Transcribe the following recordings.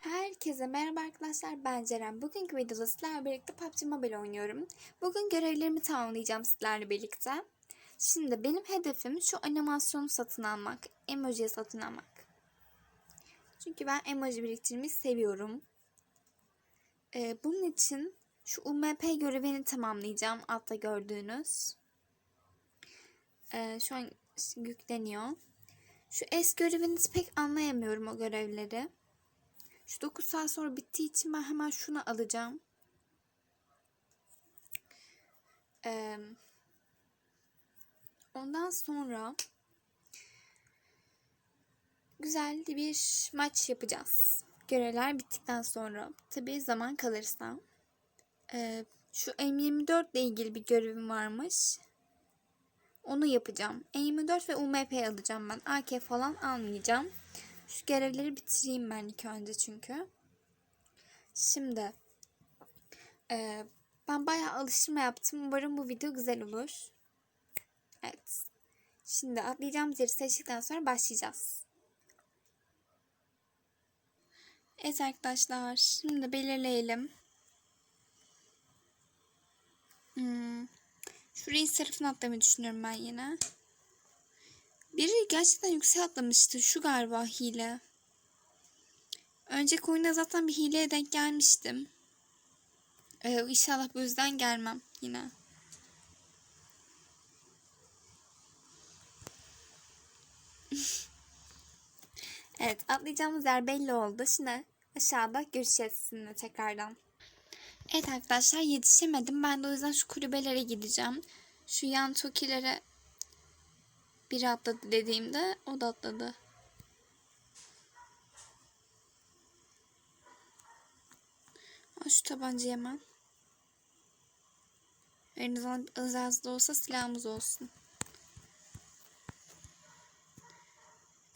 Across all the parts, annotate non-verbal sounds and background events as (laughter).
Herkese merhaba arkadaşlar ben Ceren. Bugünkü videoda sizlerle birlikte PUBG Mobile oynuyorum. Bugün görevlerimi tamamlayacağım sizlerle birlikte. Şimdi benim hedefim şu animasyonu satın almak. Emoji satın almak. Çünkü ben emoji biriktirmeyi seviyorum. Ee, bunun için şu UMP görevini tamamlayacağım altta gördüğünüz. Ee, şu an yükleniyor. Şu es görevini pek anlayamıyorum o görevleri. Şu 9 saat sonra bittiği için ben hemen şunu alacağım. Ondan sonra güzel bir maç yapacağız. Görevler bittikten sonra. Tabii zaman kalırsa. Şu M24 ile ilgili bir görevim varmış. Onu yapacağım. M24 ve UMP alacağım ben. AK falan almayacağım. Şu görevleri bitireyim ben ilk önce çünkü. Şimdi e, ben bayağı alıştırma yaptım. Umarım bu video güzel olur. Evet. Şimdi atlayacağımız yeri seçtikten sonra başlayacağız. Evet arkadaşlar. Şimdi belirleyelim. Hmm. Şurayı tarafına atlamayı düşünüyorum ben yine. Biri gerçekten yüksek atlamıştı. Şu galiba hile. Önceki oyunda zaten bir hileye denk gelmiştim. Ee, inşallah bu yüzden gelmem yine. (laughs) evet atlayacağımız yer belli oldu. Şimdi aşağıda görüşeceğiz sizinle tekrardan. Evet arkadaşlar yetişemedim. Ben de o yüzden şu kulübelere gideceğim. Şu yan tokilere biri atladı dediğimde o da atladı. Al şu tabancayı hemen. Elinizden az da olsa silahımız olsun.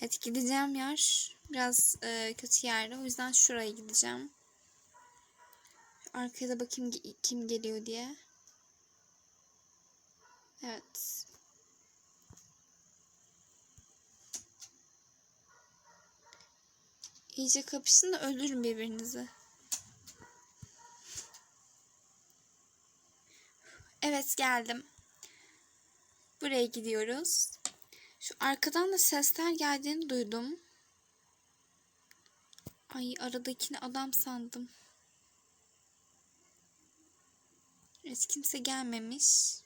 Evet gideceğim yer biraz e, kötü yerde. O yüzden şuraya gideceğim. Arkaya da bakayım kim geliyor diye. Evet. İyice kapışın da öldürün birbirinizi. Evet geldim. Buraya gidiyoruz. Şu arkadan da sesler geldiğini duydum. Ay aradakini adam sandım. Evet kimse gelmemiş.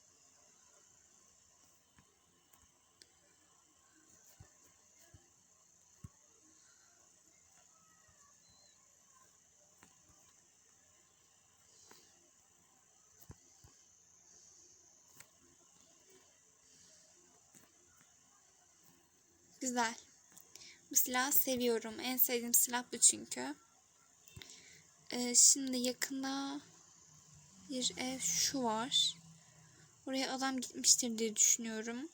Güzel. Bu silahı seviyorum. En sevdiğim silah bu çünkü. Ee, şimdi yakında bir ev şu var. Oraya adam gitmiştir diye düşünüyorum.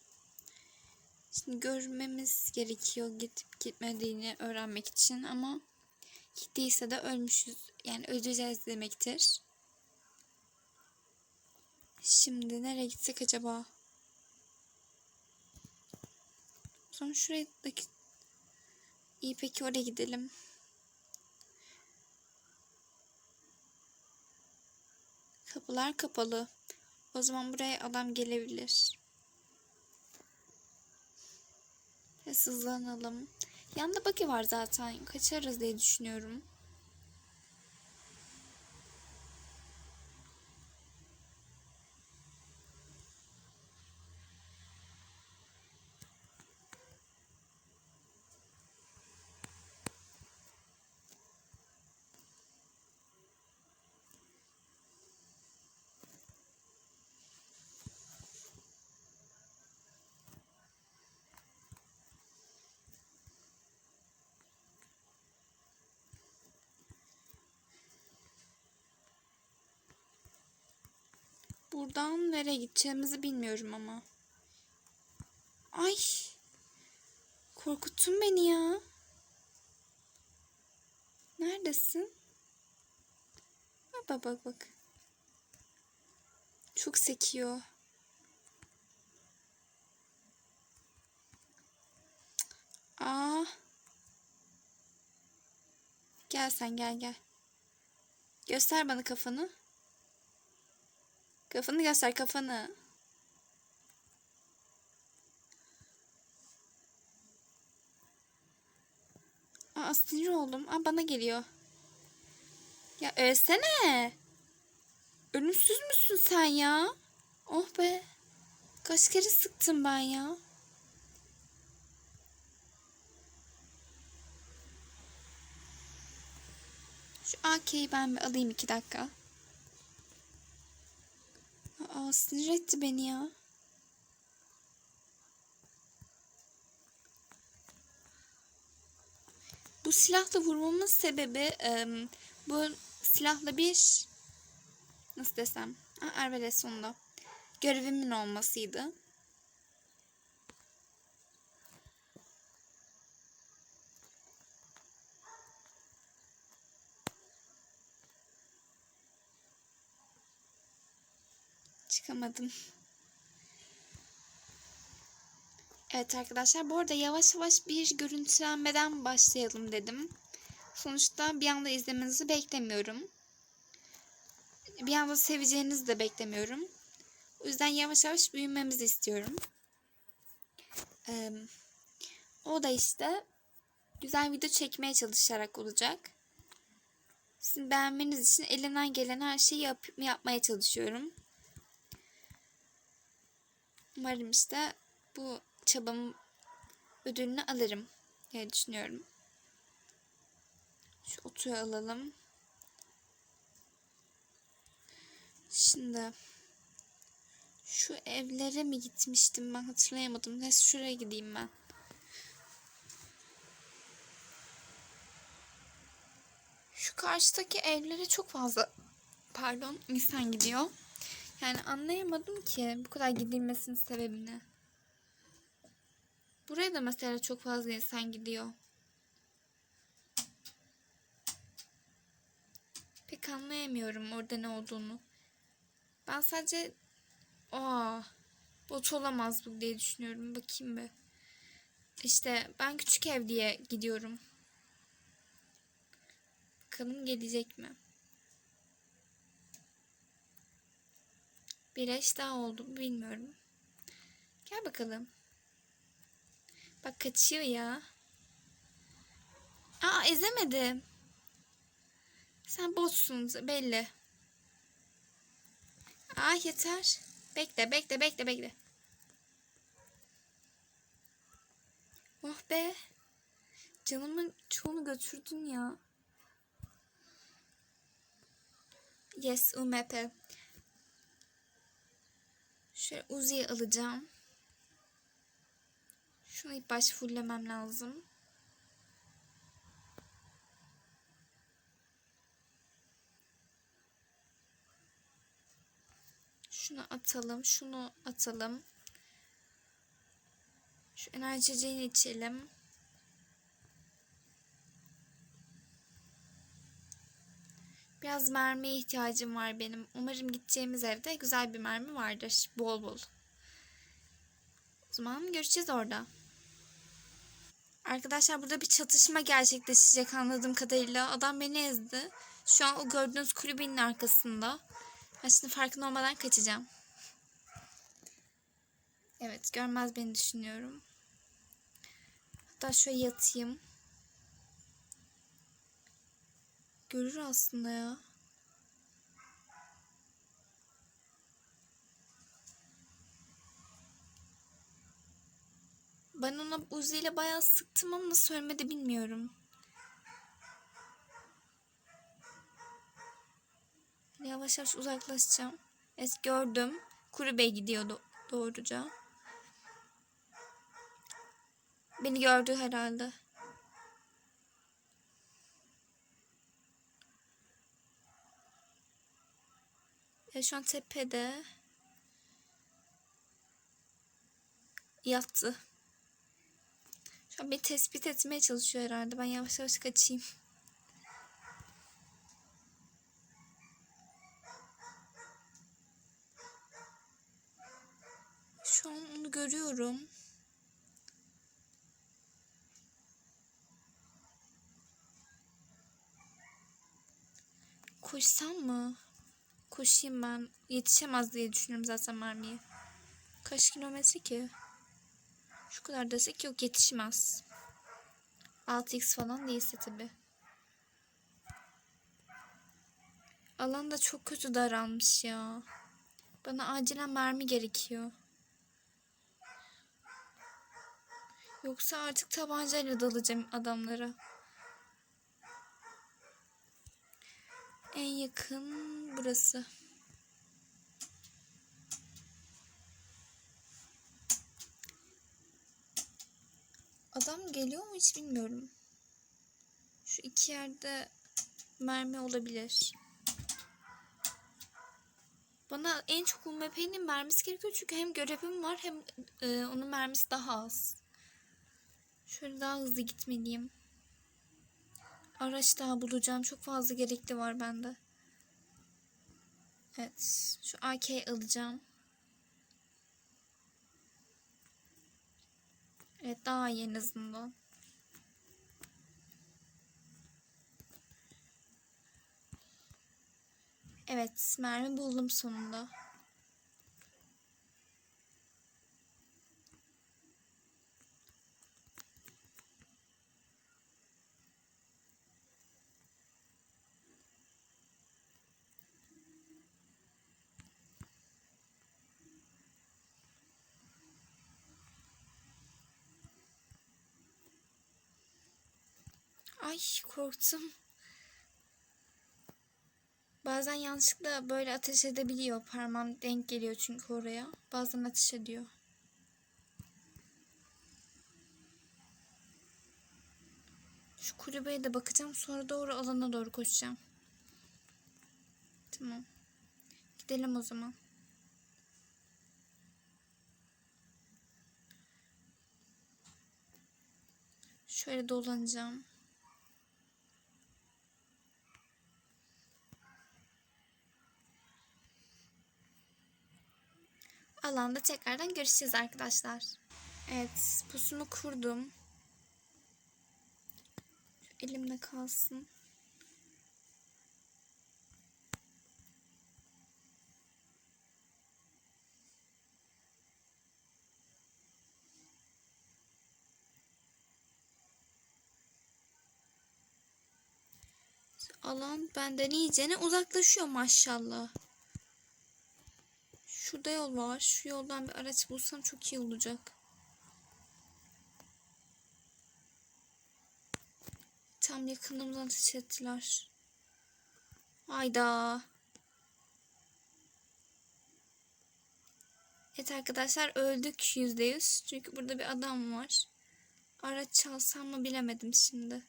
Şimdi görmemiz gerekiyor gidip gitmediğini öğrenmek için ama gittiyse de ölmüşüz. Yani öleceğiz demektir. Şimdi nereye gitsek acaba? Sonra şuradaki İyi peki oraya gidelim. Kapılar kapalı. O zaman buraya adam gelebilir. Ve hızlanalım. Yanında baki var zaten. Kaçarız diye düşünüyorum. buradan nereye gideceğimizi bilmiyorum ama. Ay. Korkuttun beni ya. Neredesin? Bak bak bak. Çok sekiyor. Aa. Ah! Gel sen gel gel. Göster bana kafanı. Kafanı göster kafanı. Aa sinir oldum. Aa bana geliyor. Ya ölsene. Ölümsüz müsün sen ya? Oh be. Kaç kere sıktım ben ya. Şu AK'yi ben bir alayım iki dakika. Aa sinir etti beni ya. Bu silahla vurmamın sebebi ım, bu silahla bir nasıl desem Arveles sonunda görevimin olmasıydı. Çıkamadım. Evet arkadaşlar bu arada yavaş yavaş bir görüntülenmeden başlayalım dedim. Sonuçta bir anda izlemenizi beklemiyorum. Bir anda seveceğinizi de beklemiyorum. O yüzden yavaş yavaş büyümemizi istiyorum. Ee, o da işte güzel video çekmeye çalışarak olacak. Sizin beğenmeniz için elimden gelen her şeyi yap yapmaya çalışıyorum. Umarım işte bu çabamın ödülünü alırım diye düşünüyorum. Şu otuyu alalım. Şimdi şu evlere mi gitmiştim ben hatırlayamadım. Neyse şuraya gideyim ben. Şu karşıdaki evlere çok fazla pardon insan gidiyor. Yani anlayamadım ki bu kadar gidilmesinin sebebini. Buraya da mesela çok fazla insan gidiyor. Pek anlayamıyorum orada ne olduğunu. Ben sadece aa bot olamaz bu diye düşünüyorum. Bakayım bir. İşte ben küçük ev diye gidiyorum. Bakalım gelecek mi? Bir eş daha oldu bilmiyorum. Gel bakalım. Bak kaçıyor ya. Aa ezemedim. Sen botsun belli. Aa yeter. Bekle bekle bekle bekle. Oh be. Canımın çoğunu götürdün ya. Yes UMP. Şöyle Uzi'yi alacağım. Şunu ilk baş fulllemem lazım. Şunu atalım. Şunu atalım. Şu enerjiciğini içelim. Biraz mermiye ihtiyacım var benim. Umarım gideceğimiz evde güzel bir mermi vardır. Bol bol. O zaman görüşeceğiz orada. Arkadaşlar burada bir çatışma gerçekleşecek anladığım kadarıyla. Adam beni ezdi. Şu an o gördüğünüz kulübün arkasında. Ben şimdi farkında olmadan kaçacağım. Evet görmez beni düşünüyorum. Hatta şöyle yatayım. Görür aslında ya. Ben ona Uzi ile bayağı sıktım ama nasıl ölmedi bilmiyorum. Yavaş yavaş uzaklaşacağım. Es gördüm. Kuru Bey gidiyordu doğruca. Beni gördü herhalde. Ya şu an tepede. Yattı. Şu an beni tespit etmeye çalışıyor herhalde. Ben yavaş yavaş kaçayım. Şu an onu görüyorum. Koşsam mı? Koşayım ben. Yetişemez diye düşünüyorum zaten mermiye. Kaç kilometre ki? Şu kadar desek yok yetişmez. 6x falan değilse tabi. Alan da çok kötü daralmış ya. Bana acilen mermi gerekiyor. Yoksa artık tabancayla dalacağım adamlara. En yakın burası. Adam geliyor mu hiç bilmiyorum. Şu iki yerde mermi olabilir. Bana en çok UMP'nin mermisi gerekiyor çünkü hem görevim var hem e, onun mermisi daha az. Şöyle daha hızlı gitmeliyim. Araç daha bulacağım. Çok fazla gerekli var bende. Evet. Şu AK alacağım. Evet daha iyi en azından. Evet mermi buldum sonunda. Ay korktum. Bazen yanlışlıkla böyle ateş edebiliyor. Parmağım denk geliyor çünkü oraya. Bazen ateş ediyor. Şu kulübeye de bakacağım. Sonra doğru alana doğru koşacağım. Tamam. Gidelim o zaman. Şöyle dolanacağım. Alanda tekrardan görüşeceğiz arkadaşlar. Evet, pusumu kurdum. Elimde kalsın. Alan benden iyicene uzaklaşıyor maşallah. Şurada yol var. Şu yoldan bir araç bulsam çok iyi olacak. Tam yakınımdan ateş ettiler. Hayda. Evet arkadaşlar öldük yüzde yüz. Çünkü burada bir adam var. Araç çalsam mı bilemedim şimdi.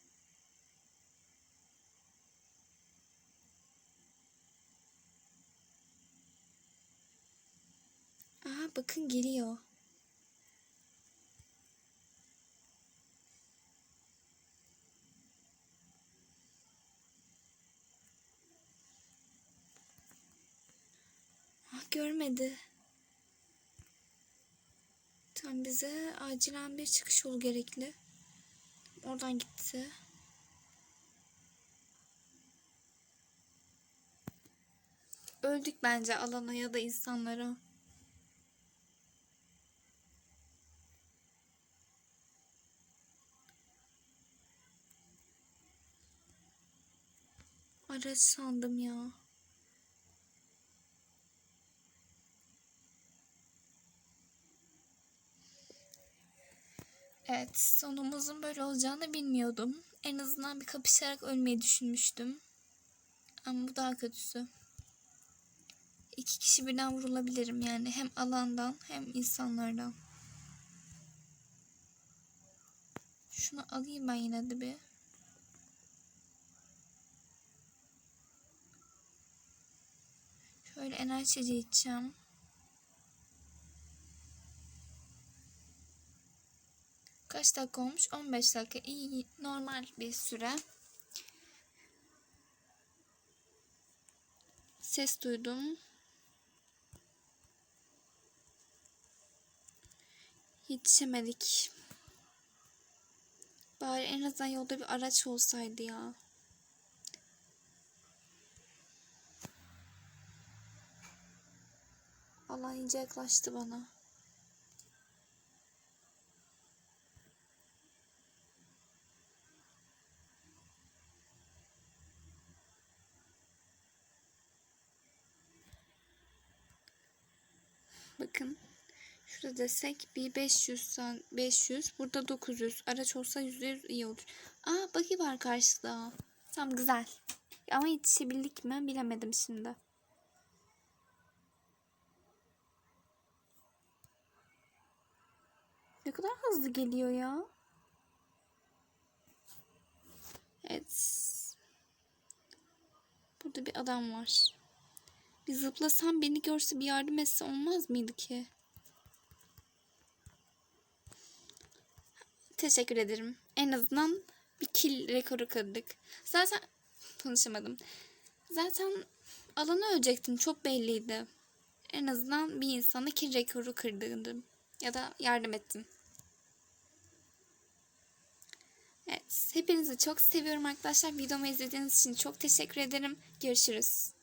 Aha bakın geliyor. Ah görmedi. Tam bize acilen bir çıkış yolu gerekli. Oradan gitti. Öldük bence alana ya da insanlara. Araç sandım ya. Evet, sonumuzun böyle olacağını bilmiyordum. En azından bir kapışarak ölmeyi düşünmüştüm. Ama bu daha kötüsü. İki kişi birden vurulabilirim yani hem alandan hem insanlardan. Şunu alayım ben yine de bir. Şöyle enerji içeceğim. Kaç dakika olmuş? 15 dakika. İyi, normal bir süre. Ses duydum. Yetişemedik. Bari en azından yolda bir araç olsaydı ya. Falan iyice yaklaştı bana. Bakın. Şurada desek bir 500 san- 500 burada 900 araç olsa %100 iyi olur. Aa buggy var karşıda. Tam güzel. Ama yetişebildik mi bilemedim şimdi. Kadar hızlı geliyor ya. Evet. Burada bir adam var. Bir zıplasam beni görse bir yardım etse olmaz mıydı ki? Teşekkür ederim. En azından bir kill rekoru kırdık. Zaten konuşamadım. Zaten alanı ölecektim. Çok belliydi. En azından bir insana kill rekoru kırdırdım. Ya da yardım ettim. Evet. Hepinizi çok seviyorum arkadaşlar. Videomu izlediğiniz için çok teşekkür ederim. Görüşürüz.